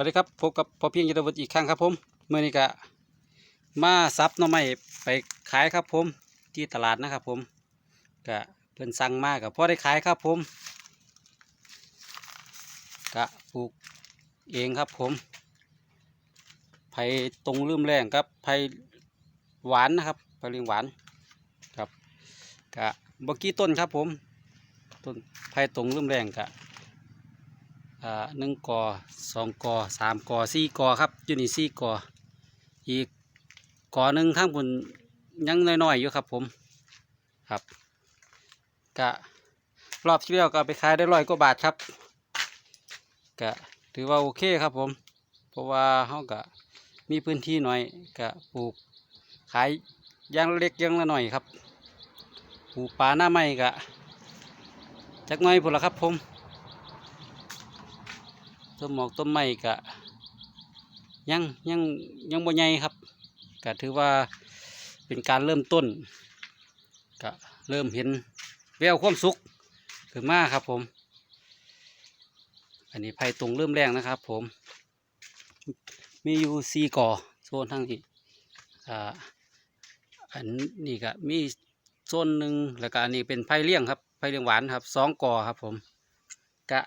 วัสดีครับพบกับพ่อเพียงยุทธวุฒิอีกครั้งครับผมเมื่อนี้ก็มาซับหน่อไม้ไปขายครับผมที่ตลาดนะครับผมก็เพิ่นสั่งมากกับพ่อได้ขายครับผมก็ปลูกเองครับผมไผ่ตรงลืมแรงครับไผ่หวานนะครับไผ่เลี้ยงหวานครับก็บกี้ต้นครับผมต้นไผ่ตรงลืมแรงกะอ่า หนึ่งกอสองกอสามกอสี่กอครับอยู่นี่สี่กออีกกอหนึ่งข้างบนยังน้อยๆอยู่ครับผมครับกะรอบที่แล้วก็ไปขายได้ร้อยกว่าบาทครับกะถือว่าโอเคครับผม เพราะว่าเขากะมีพื้นที่หน่อยกะปลูกขายอยางเล็กอยางละหน่อยครับปลูกปลาหน้าไม้กะจักน่อยพุ่นละครับผม ต้นหมอกต้นไม้กะยังยังยังบ่ใหญ่ครับก็ถือว่าเป็นการเริ่มต้นก็เริ่มเห็นแววความสุขขึ้นมาครับผม อันนี้ไผ่ตรงเริ่มแรงนะครับ ผม มีอยู่สี่ก่อโซนทั้งนี้อ่าอันนี้ก็มีโซนหนึ่งแล้วก็อันนี้เป็นไผ่เลี้ยงครับไผ่เลี้ยงหวานครับสองก่อครับผมกะ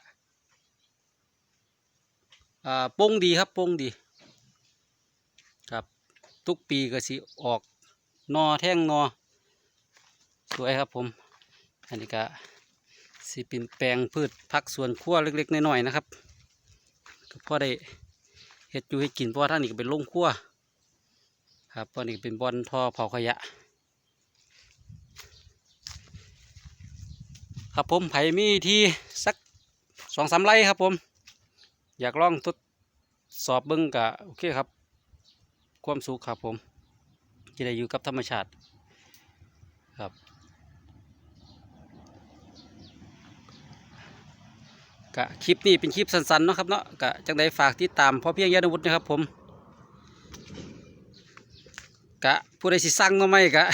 โป้งดีครับโป้งดี ครับ ทุกปีก็สิออกนอแท่งนอ สวยครับผม อันนี้ก็สิเป็นแปลงพืชผักสวนครัวเล็ก ๆน้อยๆนะครับก็พอได้เฮ็ดอยู่ให้กินเพราะว่าท่างนี้ก็เป็นโรงครัวครับเพราะนี่เป็นบอนท่อเผาขยะ ครับผมไผ่มีที่สักสองสามไร่ครับผม อยากลองทดสอบเบิ้งกะโอเคครับ ความสุขครับผมจะได้อยู่กับธรรมชาติครับ กะคลิปนี้เป็นคลิปสั้นๆเนาะครับเนาะกะจังได้ฝากติดตามพอเพียงยานวุฒินะครับผม กะผู้ใดสิสั่งมาไหมกะ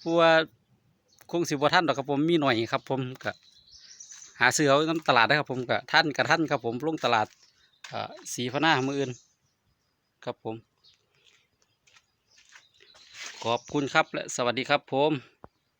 ผู้ว่าคงสิบ่ท่านดอกครับผมมีหน่อยครับผมกะ หาซื้อเอาน้ำตลาดนะครับผมกับท่านกับท่านครับผมลงตลาดสีพะหน้ามืออื่นครับผม ขอบคุณครับและสวัสดีครับผม